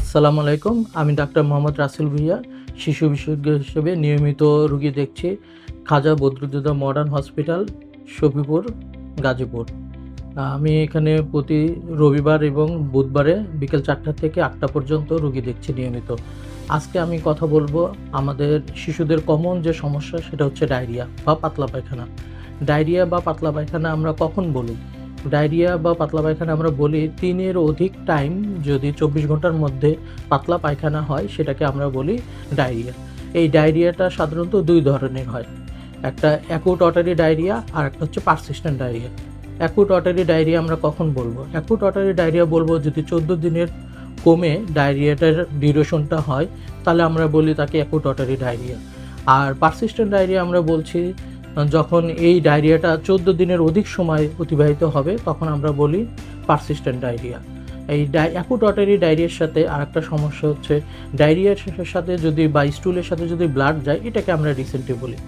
আসসালামু আলাইকুম। আমি ডাক্তার মোহাম্মদ রাসেল ভুইয়া, শিশু বিশেষজ্ঞ হিসেবে নিয়মিত রুগী দেখছি খাজা বদরুদ্দোজা মডার্ন হসপিটাল, শফিপুর, গাজীপুর। আমি এখানে প্রতি রবিবার এবং বুধবারে বিকেল চারটা থেকে আটটা পর্যন্ত রুগী দেখছি নিয়মিত। আজকে আমি কথা বলব আমাদের শিশুদের কমন যে সমস্যা সেটা হচ্ছে ডায়রিয়া বা পাতলা পায়খানা। ডায়রিয়া বা পাতলা পায়খানা আমরা কখন বলি? ডায়রিয়া বা পাতলা পায়খানা আমরা বলি, তিনের অধিক টাইম যদি চব্বিশ ঘণ্টার মধ্যে পাতলা পায়খানা হয়, সেটাকে আমরা বলি ডায়রিয়া। এই ডায়রিয়াটা সাধারণত দুই ধরনের হয়। একটা অ্যাকুট অটারি ডায়রিয়া আর একটা হচ্ছে persistent diarrhoea. Acute watery diarrhoea আমরা কখন বলব? অ্যাকুট অটারি ডায়রিয়া বলব যদি চোদ্দ দিনের কমে ডায়রিয়াটার ডিউরেশনটা হয়, তাহলে আমরা বলি তাকে অ্যাকুট অটারি ডায়রিয়া। আর পারসিস্টেন্ট ডায়রিয়া আমরা বলছি যখন এই ডায়রিয়াটা চোদ্দ দিনের অধিক সময় অতিবাহিত হবে, তখন আমরা বলি পারসিস্টেন্ট ডায়রিয়া এই অ্যাকুট অটারি ডায়রিয়ার সাথে আর একটা সমস্যা হচ্ছে, ডায়রিয়ার সাথে যদি বা স্টুলের সাথে যদি ব্লাড যায়, এটাকে আমরা রিসেন্টলি বলি।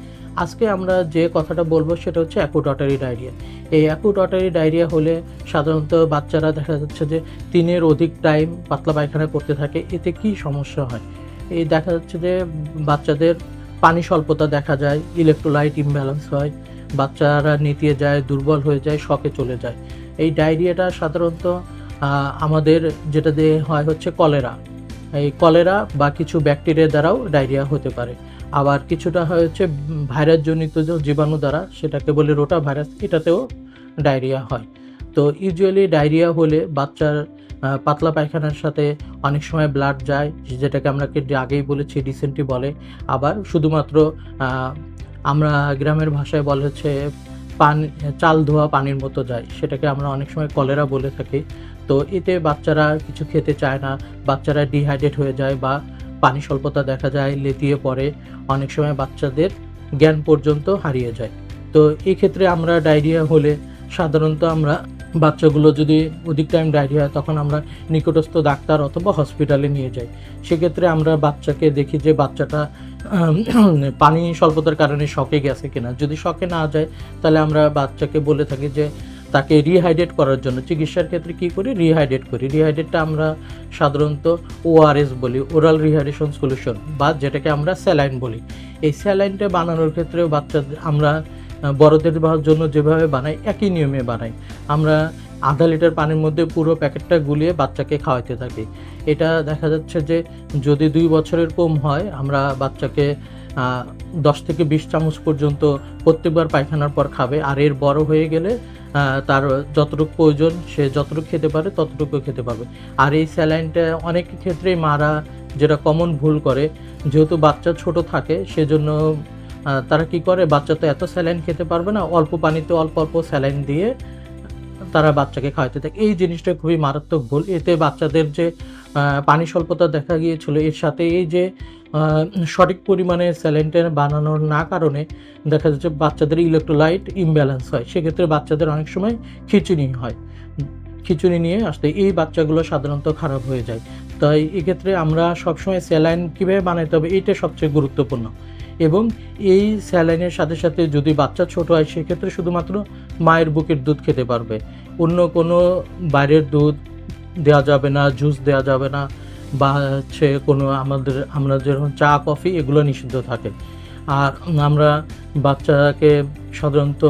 আজকে আমরা যে কথাটা বলব সেটা হচ্ছে অ্যাকুট অটারি ডায়রিয়া এই অ্যাকুট অটারি ডায়রিয়া হলে সাধারণত বাচ্চারা দেখা যাচ্ছে যে তিনের অধিক টাইম পাতলা পায়খানা করতে থাকে, এতে কি সমস্যা হয়? এই দেখা যাচ্ছে যে বাচ্চাদের পানি স্বল্পতা দেখা যায় ইলেকট্রোলাইট ইমব্যালেন্স হয়, বাচ্চারা নেতিয়ে যায়, দুর্বল হয়ে যায় শকে চলে যায়। এই ডায়রিয়াটা সাধারণত আমাদের যেটা দিয়ে হয় হচ্ছে কলেরা। এই কলেরা বা কিছু ব্যাকটেরিয়া দ্বারাও ডায়রিয়া হতে পারে। আবার কিছুটা হয় হচ্ছে ভাইরাসজনিত জীবাণু দ্বারা, সেটাকে বলে রোটা ভাইরাস এটাতেও ডায়রিয়া হয়। তো ইউজুয়ালি ডায়রিয়া হলে বাচ্চার পাতলা পায়খানার সাথে অনেক সময় ব্লাড যায়, যেটাকে আমরা আগেই বলেছি ডিসেন্ট্রি বলে। আবার শুধুমাত্র আমরা গ্রামের ভাষায় বলে হচ্ছে পানি, চাল ধোয়া পানির মতো যায়, সেটাকে আমরা অনেক সময় কলেরা বলে থাকি। তো এতে বাচ্চারা কিছু খেতে চায় না, বাচ্চারা ডিহাইড্রেট হয়ে যায় বা পানি স্বল্পতা দেখা যায়, লেতিয়ে পড়ে, অনেক সময় বাচ্চাদের জ্ঞান পর্যন্ত হারিয়ে যায়। তো এই ক্ষেত্রে আমরা ডায়রিয়া হলে সাধারণত আমরা বাচ্চাগুলো যদি অধিক টাইম ডায়রিয়া হয়, তখন আমরা নিকটস্থ ডাক্তার অথবা হসপিটালে নিয়ে যাই। সেক্ষেত্রে আমরা বাচ্চাকে দেখি যে বাচ্চাটা পানি স্বল্পতার কারণে শকে গেছে কিনা। যদি শকে না যায়, তাহলে আমরা বাচ্চাকে বলে থাকি যে তাকে রিহাইড্রেট করার জন্য। চিকিৎসার ক্ষেত্রে কী করি? রিহাইড্রেট করি। রিহাইড্রেটটা আমরা সাধারণত ওআরএস বলি ওরাল রিহাইড্রেশন সলিউশন বা যেটাকে আমরা স্যালাইন বলি। এই স্যালাইনটা বানানোর ক্ষেত্রেও বাচ্চাদের, আমরা বড়দের জন্য যেভাবে বানাই, একই নিয়মে বানাই। আমরা আধা লিটার পানির মধ্যে পুরো প্যাকেটটা গুলিয়ে বাচ্চাকে খাওয়াতে থাকি। এটা দেখা যাচ্ছে যে যদি দুই বছরের কম হয়, আমরা বাচ্চাকে দশ থেকে বিশ চামচ পর্যন্ত প্রত্যেকবার পায়খানার পর খাবে। আর এর বড় হয়ে গেলে তার যতটুকু প্রয়োজন, সে যতটুকু খেতে পারে ততটুকু খেতে পাবে। আর এই স্যালাইনটা অনেক ক্ষেত্রেই মারা যেটা কমন ভুল করে। যেহেতু বাচ্চা ছোট থাকে, সেজন্য তারা কি করে? বাচ্চা তো এত স্যালাইন খেতে পারবে না, অল্প পানিতে অল্প অল্প স্যালাইন দিয়ে তারা বাচ্চাকে খাওয়াতে থাকে। এই জিনিসটা খুবই মারাত্মক ভুল। এতে বাচ্চাদের যে পানি স্বল্পতা দেখা গিয়েছিল, এর সাথে এই যে সঠিক পরিমাণে স্যালাইনটা বানানোর না কারণে দেখা যাচ্ছে বাচ্চাদের ইলেকট্রোলাইট ইমব্যালেন্স হয়। সেক্ষেত্রে বাচ্চাদের অনেক সময় খিচুনি হয়। খিচুনি নিয়ে আসতে এই বাচ্চাগুলো সাধারণত খারাপ হয়ে যায়। তাই এক্ষেত্রে আমরা সবসময় স্যালাইন কীভাবে বানাইতে হবে, এইটা সবচেয়ে গুরুত্বপূর্ণ। এবং এই স্যালাইনের সাথে সাথে যদি বাচ্চা ছোট হয়, সেক্ষেত্রে শুধুমাত্র মায়ের বুকের দুধ খেতে পারবে। অন্য কোনো বাইরের দুধ দেওয়া যাবে না, জুস দেওয়া যাবে না, বা হচ্ছে কোনো আমাদের, আমরা যেরকম চা, কফি, এগুলো নিষিদ্ধ থাকে। আর আমরা বাচ্চাকে সাধারণত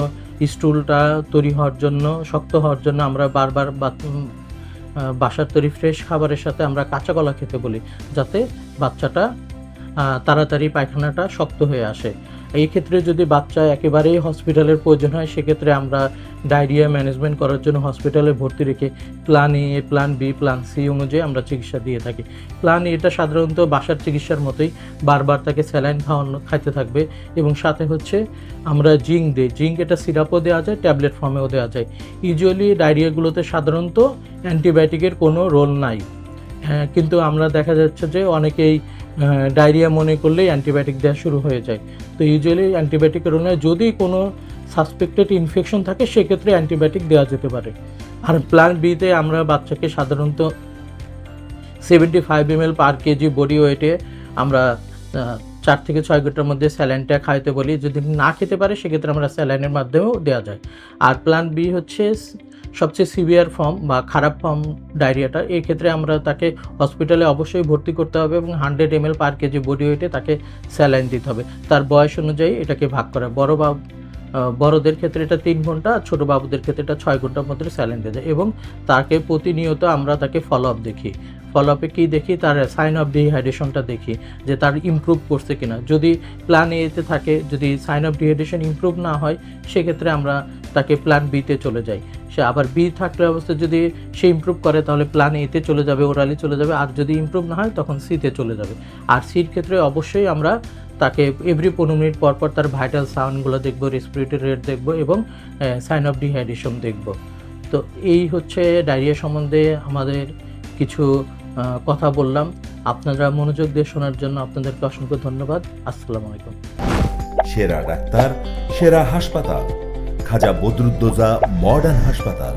স্টুলটা তৈরি হওয়ার জন্য, শক্ত হওয়ার জন্য আমরা বারবার বাসার তৈরি ফ্রেশ খাবারের সাথে আমরা কাঁচা কলা খেতে বলি, যাতে বাচ্চাটা তাড়াতাড়ি পায়খানাটা শক্ত হয়ে আসে। এই ক্ষেত্রে যদি বাচ্চা একেবারেই হসপিটালের প্রয়োজন হয়, সেক্ষেত্রে আমরা ডায়রিয়া ম্যানেজমেন্ট করার জন্য হসপিটালে ভর্তি রেখে plan A plan B plan C অনুযায়ী আমরা চিকিৎসা দিয়ে থাকি। প্ল্যান এটা সাধারণত বাসার চিকিৎসার মতোই বারবার তাকে স্যালাইন খাওয়ানো, খাইতে থাকবে এবং সাথে হচ্ছে আমরা জিঙ্ক দিই। জিঙ্ক এটা সিরাপও দেওয়া যায়, ট্যাবলেট ফর্মেও দেওয়া যায়। ইউজুয়ালি ডায়রিয়াগুলোতে সাধারণত অ্যান্টিবায়োটিকের কোনো রোল নাই। হ্যাঁ কিন্তু আমরা দেখা যাচ্ছে যে অনেকেই ডায়রিয়া মনে করলেই অ্যান্টিবায়োটিক দেওয়া শুরু হয়ে যায়। তো ইউজুয়ালি অ্যান্টিবায়োটিকের রোল যদি কোনো সাসপেক্টেড ইনফেকশন থাকে, সেক্ষেত্রে অ্যান্টিবায়োটিক দেওয়া যেতে পারে। আর প্ল্যান বিতে আমরা বাচ্চাকে সাধারণত seventy five M L per K G body ওয়েটে আমরা চার থেকে ছয় ঘণ্টার মধ্যে স্যালাইনটা খাইতে বলি। যদি না খেতে পারে, সেক্ষেত্রে আমরা স্যালাইনের মাধ্যমেও দেওয়া যায়। আর প্ল্যান বি হচ্ছে সবচেয়ে সিভিয়ার ফর্ম বা খারাপ ফর্ম ডায়রিয়াটা এই ক্ষেত্রে আমরা তাকে হসপিটালে অবশ্যই ভর্তি করতে হবে এবং hundred M L per K G body ওয়েটে তাকে স্যালাইন দিতে হবে। তার বয়স অনুযায়ী এটাকে ভাগ করা। বড় বা বড়দের ক্ষেত্রে এটা তিন ঘণ্টা, ছোটো বাবুদের ক্ষেত্রে এটা ছয় ঘণ্টার মধ্যে স্যালাইন দিয়ে দেয় এবং তাকে প্রতিনিয়ত আমরা তাকে ফলো আপ দেখি। ফলো আপে কী দেখি? তার সাইন অফ ডিহাইড্রেশনটা দেখি, যে তার ইমপ্রুভ করছে কিনা। যদি প্ল্যান এতে থাকে, যদি সাইন অফ ডিহাইড্রেশন ইম্প্রুভ না হয়, সেক্ষেত্রে আমরা তাকে প্ল্যান বিতে চলে যাই। সে আবার বি থাকলে অবস্থায় যদি সে ইমপ্রুভ করে, তাহলে প্ল্যান এতে চলে যাবে ওরালি চলে যাবে। আর যদি ইমপ্রুভ না হয়, তখন সিতে চলে যাবে। আর সির ক্ষেত্রে অবশ্যই আমরা তাকে এভরি পনেরো মিনিট পর পর তার ভাইটাল সাউন্ডগুলো দেখব রেসপিরেটরি রেট দেখব এবং সাইন অফ ডিহাইড্রেশন দেখব। তো এই হচ্ছে ডায়রিয়া সম্বন্ধে আমাদের কিছু কথা বললাম। আপনারা মনোযোগ দিয়ে শোনার জন্য আপনাদেরকে অসংখ্য ধন্যবাদ। আসসালামু আলাইকুম। সেরা ডাক্তার, সেরা হাসপাতাল। খাজা বদরুদ্দোজা মডার্ন হাসপাতাল।